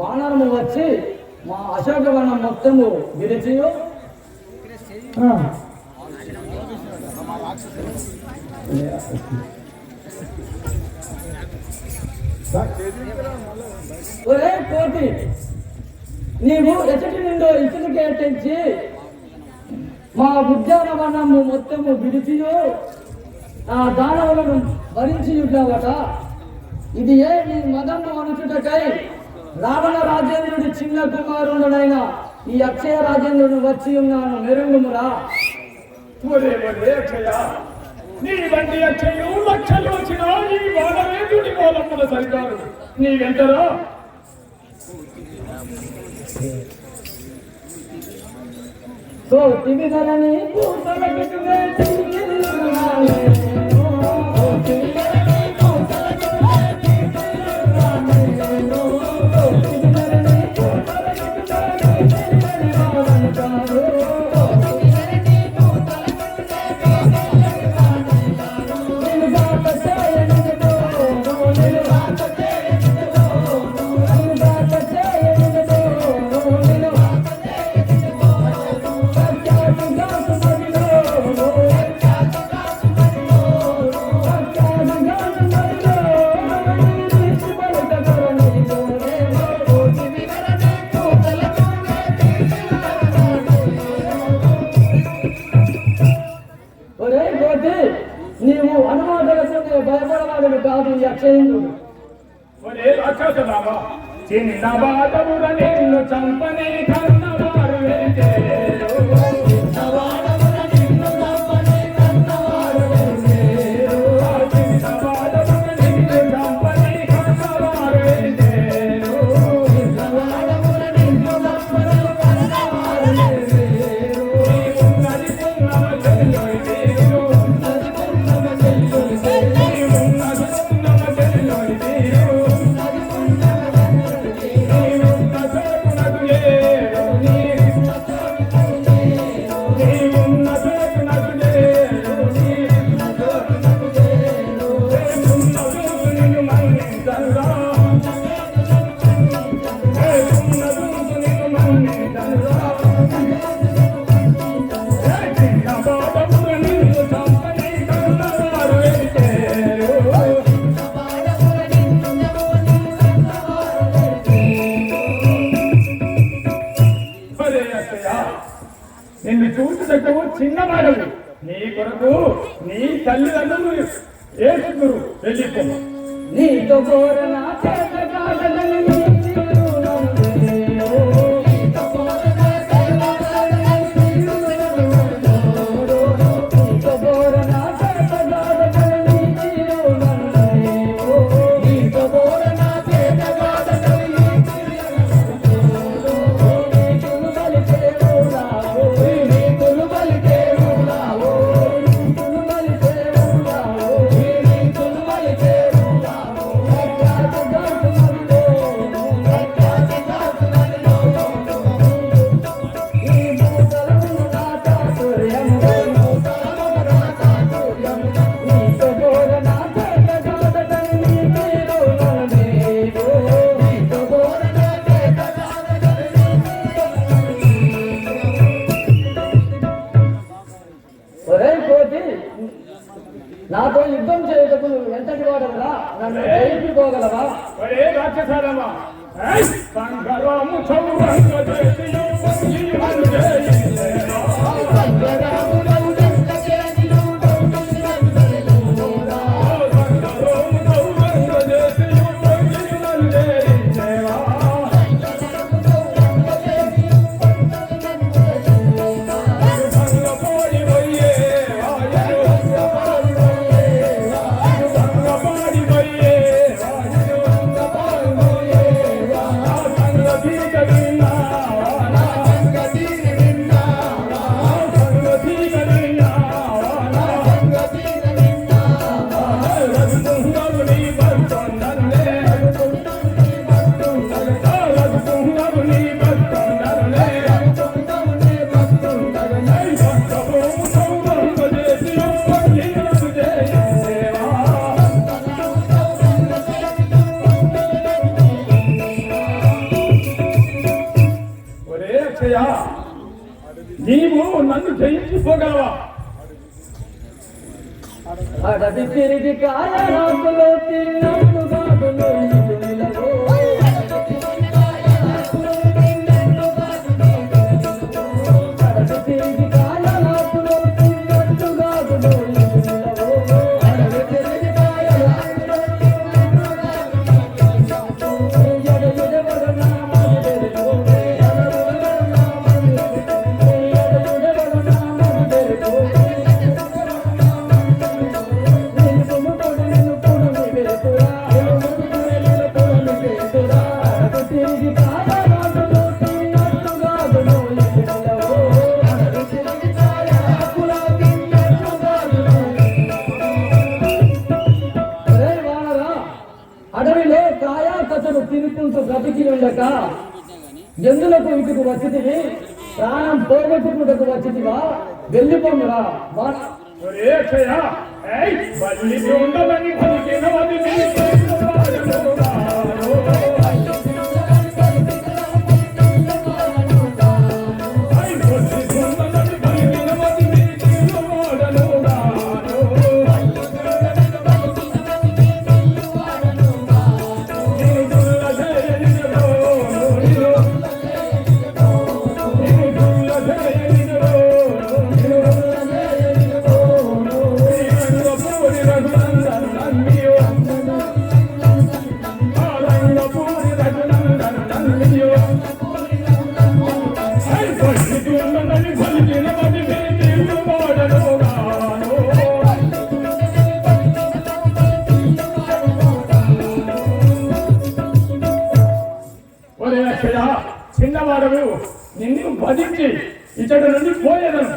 వానరము వచ్చి మా అశోకవనం మొత్తము విరిచి ఒరే కోటి నీవు ఎచ్చటి నుండో ఇసుక కేటించి మా ఉద్యానవనము మొత్తము విడిచియు ఆ దానవులను భరించి ఉండవట ఇది ఏ నీ మదము అనుచుటకై రావణ రాజేంద్రుడి చిన్న కుమారుడనైన ఈ అక్షయ రాజేంద్రుడు వచ్చి ఉన్నాను. మెరుగుమురా ఒరే ఒరే అక్షయ నీ వంటి అక్షయు లక్షలు వచ్చిన ఈ వానవేదుడి మూలమున సరికారు నీవెంతరా? సో ఒరే రాక్షసరామా చిన్న నిన్ను చంపని కన్నవారు వెళ్తే శక్తము చూసుటకు చిన్నవాడవు నీ కొరకు నీ తల్లిదండ్రులు ఏసుకురు వెళ్ళిపో. నీతో కోరన నాతో యుద్ధం చేయటకు ఎంతటి వాడవరా? నన్ను జయించుకోగలవా? ఒరే రాక్షసారమా సంగరాము చౌరంగ ಕಾರಣ ఎందులకు ఇటుకు వచ్చితివి ప్రాణం పోగొట్టుకున్నకు వచ్చితివా వెళ్ళిపోమురా వాడు చెడ్డవాడవు నిన్ను బతికి ఇతడు నుండి పోయేదాను.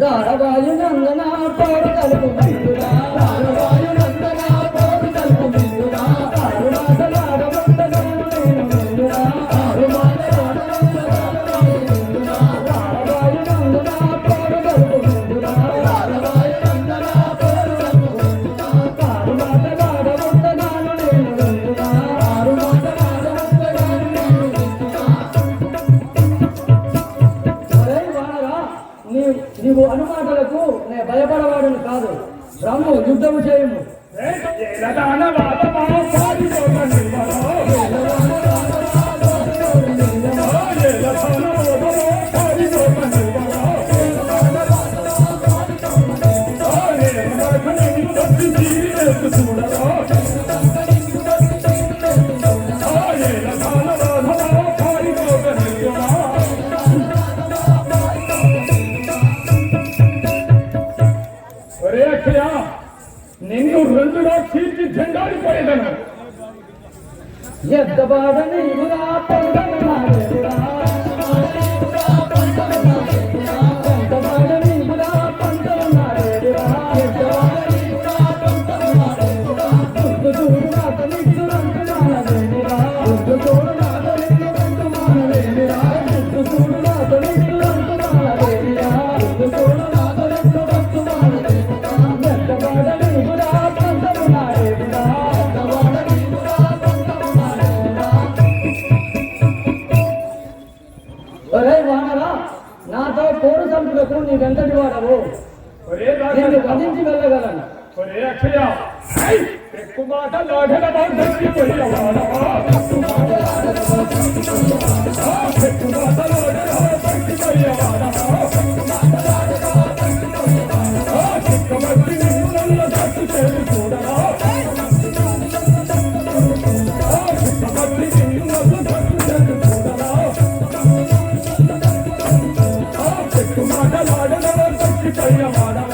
రాడవాయు నందన పౌర కలుపు రాడవాయు వాడును కాదు రమ్ము యుద్ధము చేయము. Abadam ಅಲ್ಲಿಂದ ಬಲ್ಲಗಲ್ಲ ಕೊರೆ ಅಕ್ಷಯ ಹೈ ಕುಮಾರ ಲಾಢೆನ ಬಂದ ಕೊರಿ ಅವನ ಕುಮಾರ ಲಾಢೆನ ಬಂದ ಕುಮಾರ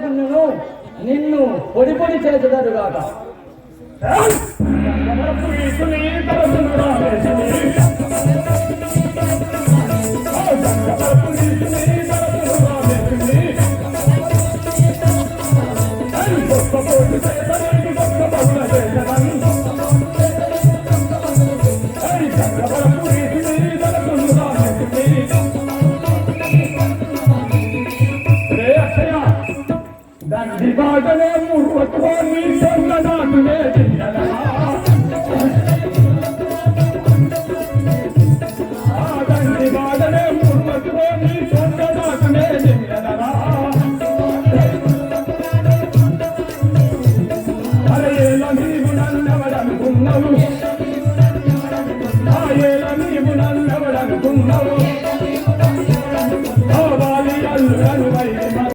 లేకుండాను నిన్ను పొడి పొడి చేసేదాడు కాక